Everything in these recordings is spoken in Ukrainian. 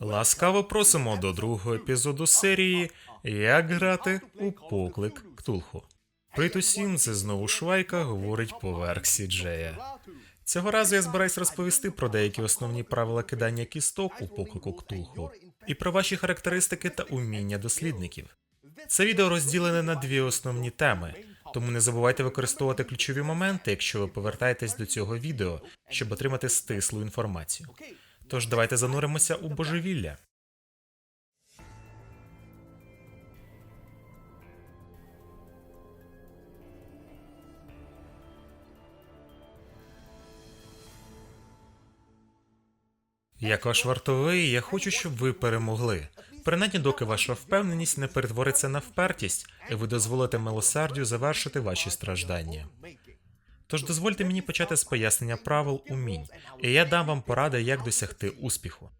Ласкаво просимо до другого епізоду серії Як грати у поклик Ктулху. Привіт усім, це знову Швайка говорить поверх Сіджея. Цього разу я збираюсь розповісти про деякі основні правила кидання кісток у поклику Ктулху і про ваші характеристики та уміння дослідників. Це відео розділене на дві основні теми, тому не забувайте використовувати ключові моменти, якщо ви повертаєтесь до цього відео, щоб отримати стислу інформацію. Тож давайте зануримося у божевілля. Як ваш вартовий, я хочу, щоб ви перемогли. Принаймні, доки ваша впевненість не перетвориться на впертість, і ви дозволите милосердю завершити ваші страждання. Тож дозвольте мені почати з пояснення правил умінь, і я дам вам поради, як досягти успіху.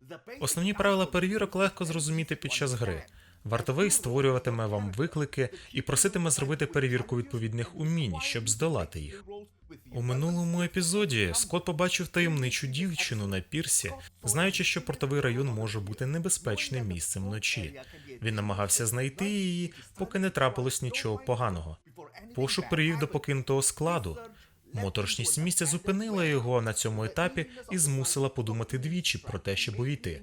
Основні правила перевірок легко зрозуміти під час гри. Вартовий створюватиме вам виклики і проситиме зробити перевірку відповідних умінь, щоб здолати їх. У минулому епізоді Скотт побачив таємничу дівчину на пірсі, знаючи, що портовий район може бути небезпечним місцем вночі. Він намагався знайти її, поки не трапилось нічого поганого. Пошук привів до покинутого складу. Моторошність місця зупинила його на цьому етапі і змусила подумати двічі про те, щоб увійти.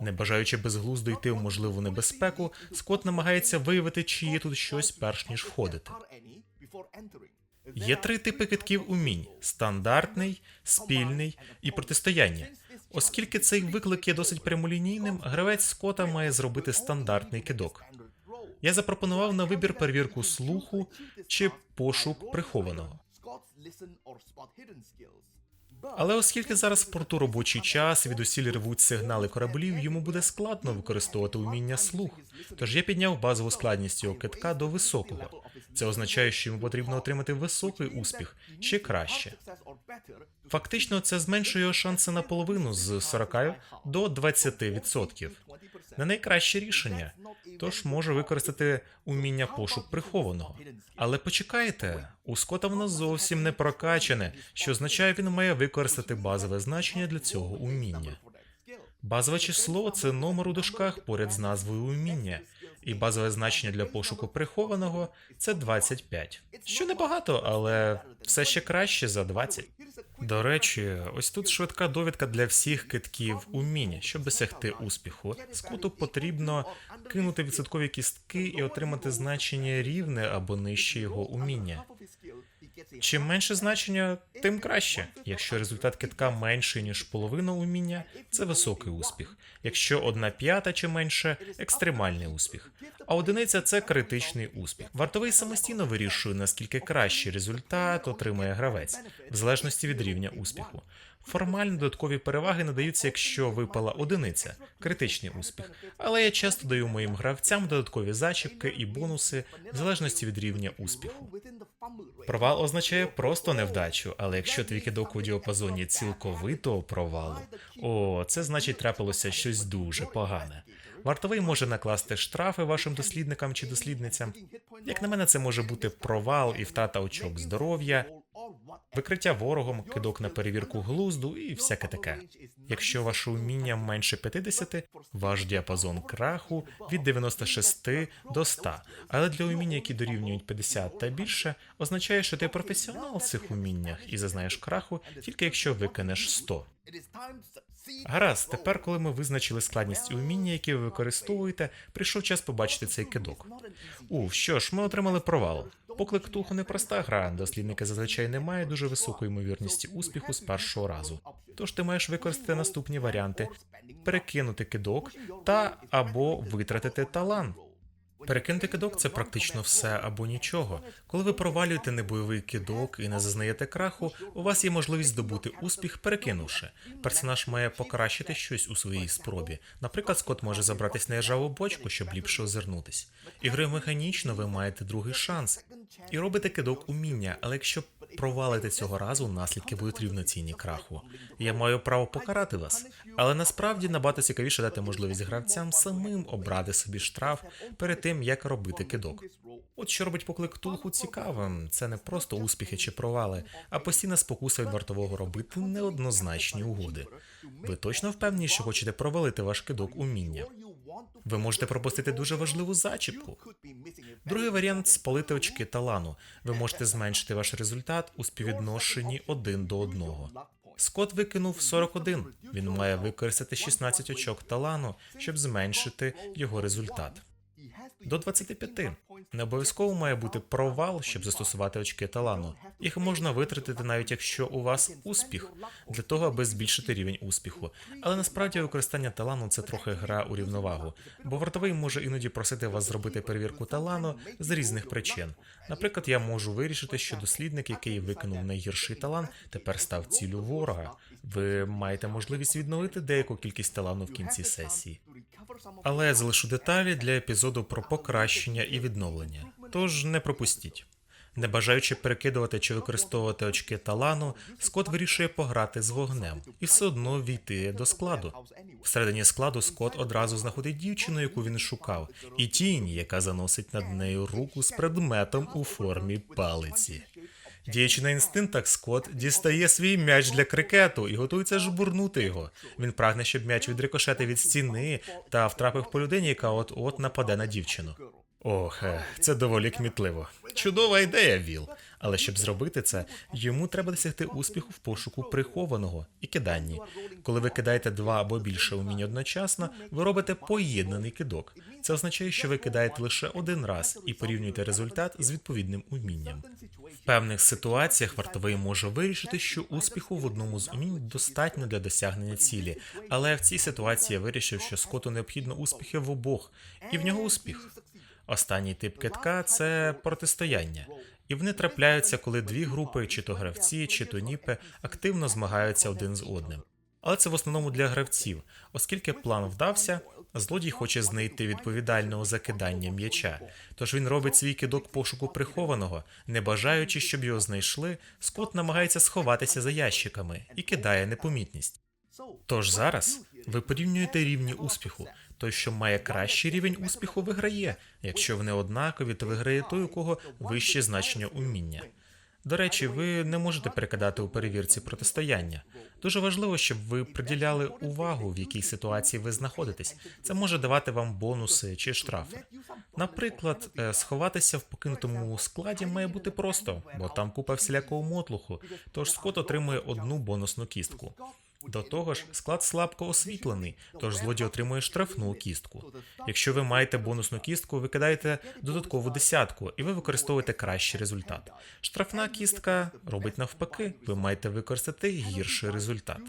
Не бажаючи безглуздо йти в можливу небезпеку, Скотт намагається виявити, чи є тут щось перш ніж входити. Є три типи китків умінь: стандартний, спільний і протистояння. Оскільки цей виклик є досить прямолінійним, гравець Скота має зробити стандартний кидок. Я запропонував на вибір перевірку слуху чи пошук прихованого. Але оскільки зараз в порту робочий час, відусіль рвуть сигнали кораблів, йому буде складно використовувати уміння слух. Тож я підняв базову складність його китка до високого. Це означає, що йому потрібно отримати високий успіх чи краще. Фактично, це зменшує його шанси наполовину з 40 до 20%. Не найкраще рішення, тож може використати уміння пошук прихованого. Але почекайте, у Скота воно зовсім не прокачане, що означає, він має використати базове значення для цього уміння. Базове число це номер у дужках поряд з назвою уміння, і базове значення для пошуку прихованого це 25. Що небагато, але все ще краще за 20. До речі, ось тут швидка довідка для всіх китків уміння. Щоб досягти успіху, скоту потрібно кинути відсоткові кістки і отримати значення рівне або нижче його уміння. Чим менше значення, тим краще. Якщо результат китка менший ніж половина уміння, це високий успіх. Якщо одна п'ята чи менше екстремальний успіх. А одиниця це критичний успіх. Вартовий самостійно вирішує, наскільки кращий результат отримає гравець, в залежності від рівня успіху. Формально додаткові переваги надаються, якщо випала одиниця, критичний успіх. Але я часто даю моїм гравцям додаткові зачіпки і бонуси в залежності від рівня успіху. Провал означає просто невдачу, але якщо твій кидок у діапазоні цілковитого провалу, о, це значить трапилося щось дуже погане. Вартовий може накласти штрафи вашим дослідникам чи дослідницям. Як на мене, це може бути провал і втрата очок здоров'я, викриття ворогом, кидок на перевірку глузду і всяке таке. Якщо ваше уміння менше 50, ваш діапазон краху від 96 до 100. Але для уміння, які дорівнюють 50 та більше, означає, що ти професіонал в цих уміннях і зазнаєш краху тільки якщо викинеш 100. Гаразд, тепер, коли ми визначили складність уміння, які ви використовуєте, прийшов час побачити цей кидок. У що ж, ми отримали провал. Поклик Ктулху непроста гра. Дослідники зазвичай не мають дуже високої ймовірності успіху з першого разу. Тож ти маєш використати наступні варіанти: перекинути кидок та або витратити талант. Перекинути кидок це практично все або нічого. Коли ви провалюєте небойовий кидок і не зазнаєте краху, у вас є можливість здобути успіх, перекинувши. Персонаж має покращити щось у своїй спробі. Наприклад, Скот може забратись на ржаву бочку, щоб ліпше озирнутись. Ігрою механічно ви маєте другий шанс і робите кидок уміння. Але якщо провалите цього разу, наслідки будуть рівноцінні краху. Я маю право покарати вас, але насправді набагато цікавіше дати можливість гравцям самим обрати собі штраф перед тим, як робити кидок. От що робить поклик Тулху цікавим, це не просто успіхи чи провали, а постійна спокуса від вартового робити неоднозначні угоди. Ви точно впевнені, що хочете провалити ваш кидок уміння? Ви можете пропустити дуже важливу зачіпку. Другий варіант спалити очки талану. Ви можете зменшити ваш результат у співвідношенні один до одного. Скот викинув 41. Він має використати 16 очок талану, щоб зменшити його результат. До 25. Не обов'язково має бути провал, щоб застосувати очки талану. Їх можна витратити навіть якщо у вас успіх, для того, аби збільшити рівень успіху. Але насправді використання талану це трохи гра у рівновагу, бо вартовий може іноді просити вас зробити перевірку талану з різних причин. Наприклад, я можу вирішити, що дослідник, який викинув найгірший талант, тепер став цілю ворога. Ви маєте можливість відновити деяку кількість талану в кінці сесії. Але я залишу деталі для епізоду про покращення і відновлення. Тож не пропустіть. Не бажаючи перекидувати чи використовувати очки талану, Скот вирішує пограти з вогнем і все одно війти до складу. Всередині складу Скот одразу знаходить дівчину, яку він шукав, і тінь, яка заносить над нею руку з предметом у формі палиці. Діючи на інстинктах, Скот дістає свій м'яч для крикету і готується жбурнути його. Він прагне, щоб м'яч відрикошетив від стіни та втрапив по людині, яка от-от нападе на дівчину. Ох, е, це доволі кмітливо. Чудова ідея, Віл. Але щоб зробити це, йому треба досягти успіху в пошуку прихованого і киданні. Коли ви кидаєте два або більше умінь одночасно, ви робите поєднаний кидок. Це означає, що ви кидаєте лише один раз і порівнюєте результат з відповідним умінням. В певних ситуаціях вартовий може вирішити, що успіху в одному з умінь достатньо для досягнення цілі, але в цій ситуації я вирішив, що скоту необхідно успіхи в обох, і в нього успіх. Останній тип китка це протистояння, і вони трапляються, коли дві групи, чи то гравці, чи то ніпи, активно змагаються один з одним. Але це в основному для гравців, оскільки план вдався, злодій хоче знайти відповідального за кидання м'яча. Тож він робить свій кидок пошуку прихованого, не бажаючи, щоб його знайшли, Скот намагається сховатися за ящиками і кидає непомітність. Тож зараз ви порівнюєте рівні успіху. Той, що має кращий рівень успіху, виграє. Якщо вони однакові, то виграє той, у кого вище значення уміння. До речі, ви не можете перекидати у перевірці протистояння. Дуже важливо, щоб ви приділяли увагу, в якій ситуації ви знаходитесь. Це може давати вам бонуси чи штрафи. Наприклад, е, сховатися в покинутому складі має бути просто, бо там купа всілякого мотлуху, тож Скот отримує одну бонусну кістку. До того ж, склад слабко освітлений, тож злодій отримує штрафну кістку. Якщо ви маєте бонусну кістку, ви кидаєте додаткову десятку, і ви використовуєте кращий результат. Штрафна кістка робить навпаки, ви маєте використати гірший результат.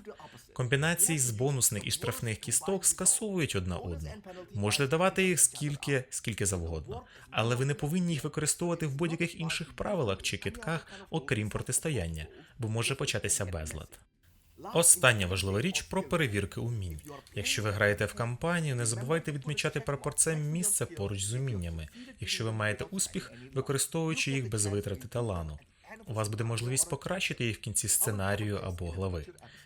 Комбінації з бонусних і штрафних кісток скасовують одна одну. Можете давати їх скільки, скільки завгодно, але ви не повинні їх використовувати в будь-яких інших правилах чи китках, окрім протистояння, бо може початися безлад. Остання важлива річ про перевірки умінь. Якщо ви граєте в кампанію, не забувайте відмічати прапорцем місце поруч з уміннями. Якщо ви маєте успіх, використовуючи їх без витрати талану. У вас буде можливість покращити їх в кінці сценарію або глави.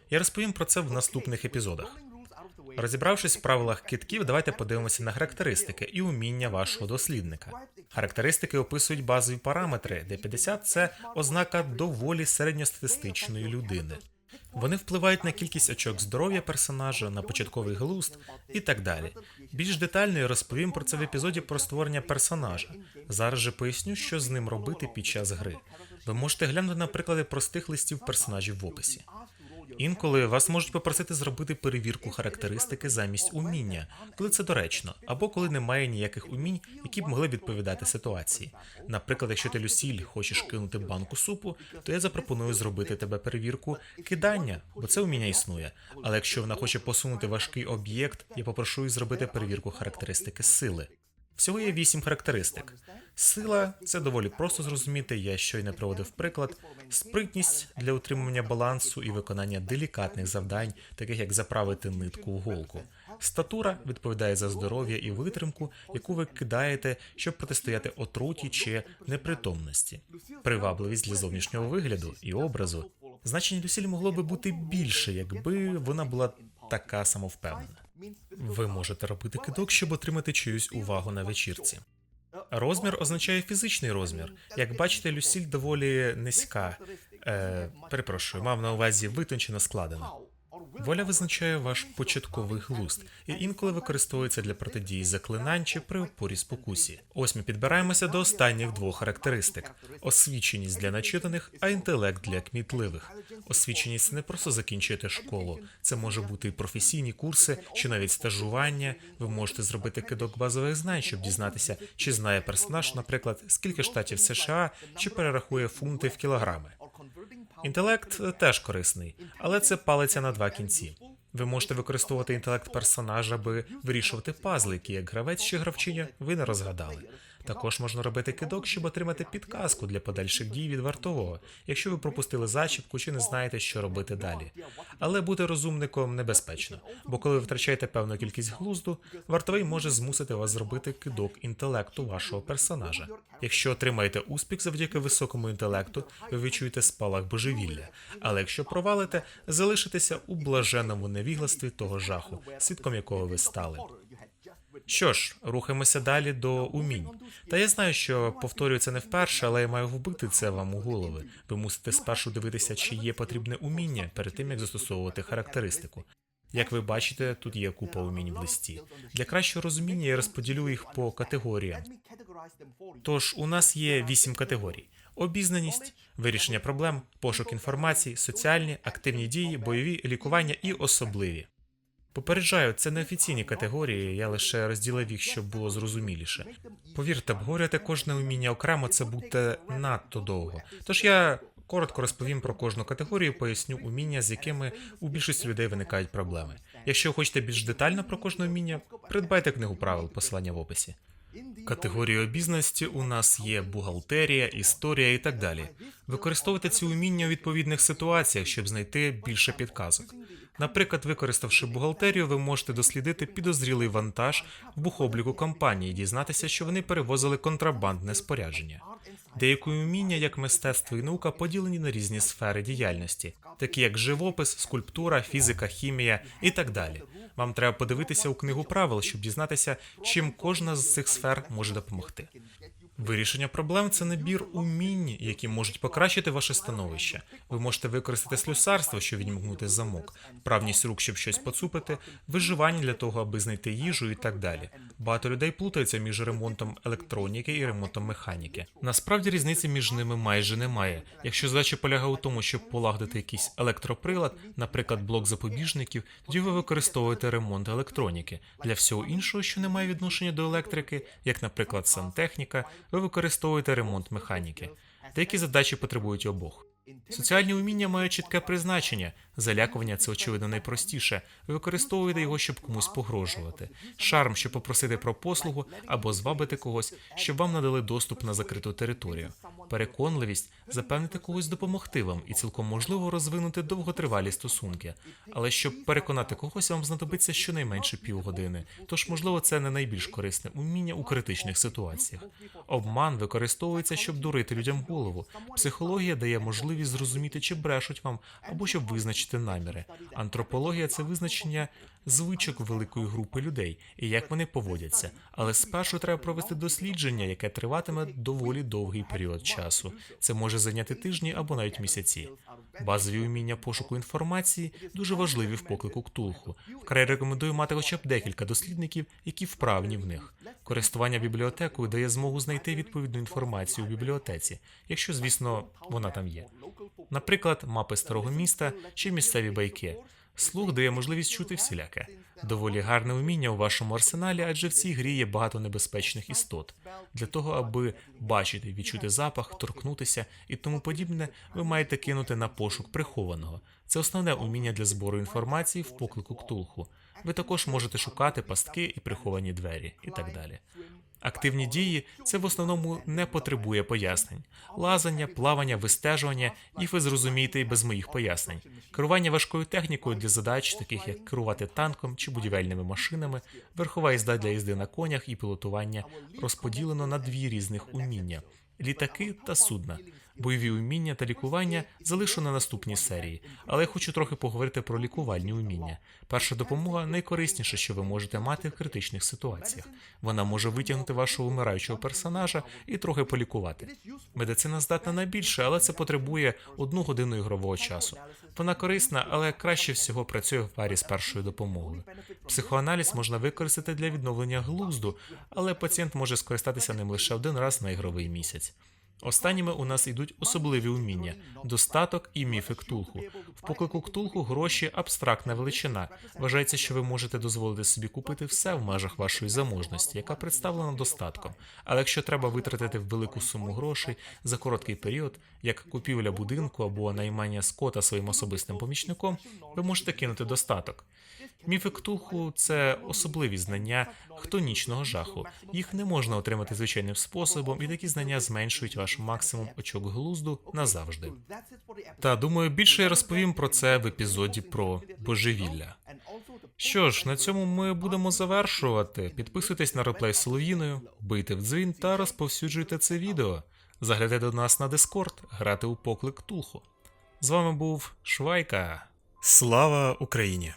Я розповім про це в наступних епізодах. Розібравшись в правилах китків, давайте подивимося на характеристики і уміння вашого дослідника. Характеристики описують базові параметри, де 50 – це ознака доволі середньостатистичної людини. Вони впливають на кількість очок здоров'я персонажа, на початковий глузд і так далі. Більш детально я розповім про це в епізоді про створення персонажа. Зараз же поясню, що з ним робити під час гри. Ви можете глянути на приклади простих листів персонажів в описі. Інколи вас можуть попросити зробити перевірку характеристики замість уміння, коли це доречно, або коли немає ніяких умінь, які б могли відповідати ситуації. Наприклад, якщо ти Люсіль хочеш кинути банку супу, то я запропоную зробити тебе перевірку кидання, бо це уміння існує. Але якщо вона хоче посунути важкий об'єкт, я попрошу її зробити перевірку характеристики сили. Всього є вісім характеристик. Сила це доволі просто зрозуміти. Я щойно проводив приклад. Спритність для утримування балансу і виконання делікатних завдань, таких як заправити нитку в голку. Статура відповідає за здоров'я і витримку, яку ви кидаєте, щоб протистояти отруті чи непритомності. Привабливість для зовнішнього вигляду і образу. Значення Люсіль могло би бути більше, якби вона була така самовпевнена. Ви можете робити кидок, щоб отримати чиюсь увагу на вечірці. Розмір означає фізичний розмір. Як бачите, Люсіль доволі низька. Е, перепрошую, мав на увазі витончено складена. Воля визначає ваш початковий глузд і інколи використовується для протидії заклинань чи при опорі спокусі. Ось ми підбираємося до останніх двох характеристик: освіченість для начитаних, а інтелект для кмітливих. Освіченість не просто закінчуєте школу, це може бути і професійні курси чи навіть стажування. Ви можете зробити кидок базових знань, щоб дізнатися, чи знає персонаж, наприклад, скільки штатів США, чи перерахує фунти в кілограми. Інтелект е, теж корисний, але це палиця на два кінці. Ви можете використовувати інтелект персонажа, аби вирішувати пазли, які як гравець чи гравчиня ви не розгадали. Також можна робити кидок, щоб отримати підказку для подальших дій від вартового, якщо ви пропустили зачіпку чи не знаєте, що робити далі. Але бути розумником небезпечно, бо коли ви втрачаєте певну кількість глузду, вартовий може змусити вас зробити кидок інтелекту вашого персонажа. Якщо отримаєте успіх завдяки високому інтелекту, ви відчуєте спалах божевілля. Але якщо провалите, залишитеся у блаженному невігластві того жаху, свідком якого ви стали. Що ж, рухаємося далі до умінь. Та я знаю, що повторюю це не вперше, але я маю вбити це вам у голови. Ви мусите спершу дивитися, чи є потрібне уміння перед тим, як застосовувати характеристику. Як ви бачите, тут є купа умінь в листі. Для кращого розуміння я розподілю їх по категоріям. Тож у нас є вісім категорій: обізнаність, вирішення проблем, пошук інформації, соціальні, активні дії, бойові, лікування і особливі. Попереджаю, це не офіційні категорії, я лише розділив їх, щоб було зрозуміліше. Повірте, обговорювати кожне уміння окремо це буде надто довго. Тож я коротко розповім про кожну категорію, поясню уміння, з якими у більшості людей виникають проблеми. Якщо хочете більш детально про кожне уміння, придбайте книгу правил, посилання в описі. Категорії обізнаності у нас є бухгалтерія, історія і так далі. Використовуйте ці уміння у відповідних ситуаціях, щоб знайти більше підказок. Наприклад, використавши бухгалтерію, ви можете дослідити підозрілий вантаж в бухобліку компанії, дізнатися, що вони перевозили контрабандне спорядження. Деякі уміння, як мистецтво і наука, поділені на різні сфери діяльності, такі як живопис, скульптура, фізика, хімія і так далі. Вам треба подивитися у книгу правил, щоб дізнатися, чим кожна з цих сфер може допомогти. Вирішення проблем це набір умінь, які можуть покращити ваше становище. Ви можете використати слюсарство, щоб відімкнути замок, правність рук, щоб щось поцупити, виживання для того, аби знайти їжу і так далі. Багато людей плутаються між ремонтом електроніки і ремонтом механіки. Насправді різниці між ними майже немає. Якщо задача полягає у тому, щоб полагодити якийсь електроприлад, наприклад, блок запобіжників, тоді ви використовуєте ремонт електроніки. Для всього іншого, що не має відношення до електрики, як, наприклад, сантехніка, ви використовуєте ремонт механіки. Деякі задачі потребують обох. Соціальні уміння мають чітке призначення. Залякування це очевидно найпростіше. Ви використовуєте його, щоб комусь погрожувати. Шарм, щоб попросити про послугу або звабити когось, щоб вам надали доступ на закриту територію. Переконливість запевнити когось допомогти вам і цілком можливо розвинути довготривалі стосунки. Але щоб переконати когось, вам знадобиться щонайменше півгодини. Тож, можливо, це не найбільш корисне уміння у критичних ситуаціях. Обман використовується, щоб дурити людям голову. Психологія дає можливість зрозуміти, чи брешуть вам, або щоб визначити наміри. Антропологія це визначення звичок великої групи людей і як вони поводяться. Але спершу треба провести дослідження, яке триватиме доволі довгий період часу. Це може зайняти тижні або навіть місяці. Базові уміння пошуку інформації дуже важливі в поклику ктулху. Вкрай рекомендую мати хоча б декілька дослідників, які вправні в них. Користування бібліотекою дає змогу знайти відповідну інформацію у бібліотеці, якщо, звісно, вона там є. Наприклад, мапи старого міста чи місцеві байки. Слух дає можливість чути всіляке. Доволі гарне вміння у вашому арсеналі, адже в цій грі є багато небезпечних істот. Для того, аби бачити, відчути запах, торкнутися і тому подібне, ви маєте кинути на пошук прихованого. Це основне уміння для збору інформації в поклику ктулху. Ви також можете шукати пастки і приховані двері, і так далі. Активні дії це в основному не потребує пояснень. Лазання, плавання, вистежування, їх ви зрозумієте і без моїх пояснень. Керування важкою технікою для задач, таких як керувати танком чи будівельними машинами, верхова їзда для їзди на конях і пілотування розподілено на дві різних уміння: літаки та судна. Бойові уміння та лікування залишу на наступній серії, але я хочу трохи поговорити про лікувальні уміння. Перша допомога найкорисніша, що ви можете мати в критичних ситуаціях. Вона може витягнути вашого вмираючого персонажа і трохи полікувати. Медицина здатна на більше, але це потребує одну годину ігрового часу. Вона корисна, але краще всього працює в парі з першою допомогою. Психоаналіз можна використати для відновлення глузду, але пацієнт може скористатися ним лише один раз на ігровий місяць. Останніми у нас йдуть особливі уміння: достаток і міфи ктулху. В поклику ктулху гроші абстрактна величина. Вважається, що ви можете дозволити собі купити все в межах вашої заможності, яка представлена достатком. Але якщо треба витратити велику суму грошей за короткий період, як купівля будинку або наймання скота своїм особистим помічником, ви можете кинути достаток. Міфи Ктулху – це особливі знання хтонічного жаху. Їх не можна отримати звичайним способом, і такі знання зменшують ваш максимум очок глузду назавжди. Та думаю, більше я розповім про це в епізоді про божевілля. Що ж, на цьому ми будемо завершувати. Підписуйтесь на реплей з Солов'їною, бийте в дзвін та розповсюджуйте це відео. Заглядайте до нас на Дискорд, грати у поклик Ктулху. З вами був Швайка. Слава Україні!